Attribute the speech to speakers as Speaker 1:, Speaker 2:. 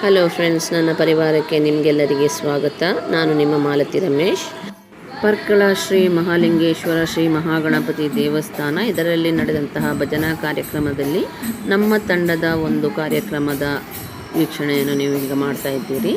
Speaker 1: Hello friends ನನ್ನ ಪರಿವಾರಕ್ಕೆ ನಿಮಗೆಲ್ಲರಿಗೆ ಸ್ವಾಗತ. ನಾನು ನಿಮ್ಮ ಮಾಲತಿ ರಮೇಶ್. ಪರ್ಕಳ ಶ್ರೀ ಮಹಾಲಿಂಗೇಶ್ವರ ಶ್ರೀ ಮಹಾಗಣಪತಿ ದೇವಸ್ಥಾನ. ಇದರಲ್ಲಿ ನಡೆದಂತಹ ಭಜನಾ ಕಾರ್ಯಕ್ರಮದಲ್ಲಿ ನಮ್ಮ ತಂಡದ ಒಂದು ಕಾರ್ಯಕ್ರಮದ ವೀಕ್ಷಣೆಯನ್ನು ನೀವು ಈಗ ಮಾಡ್ತಾ ಇದ್ದೀರಿ.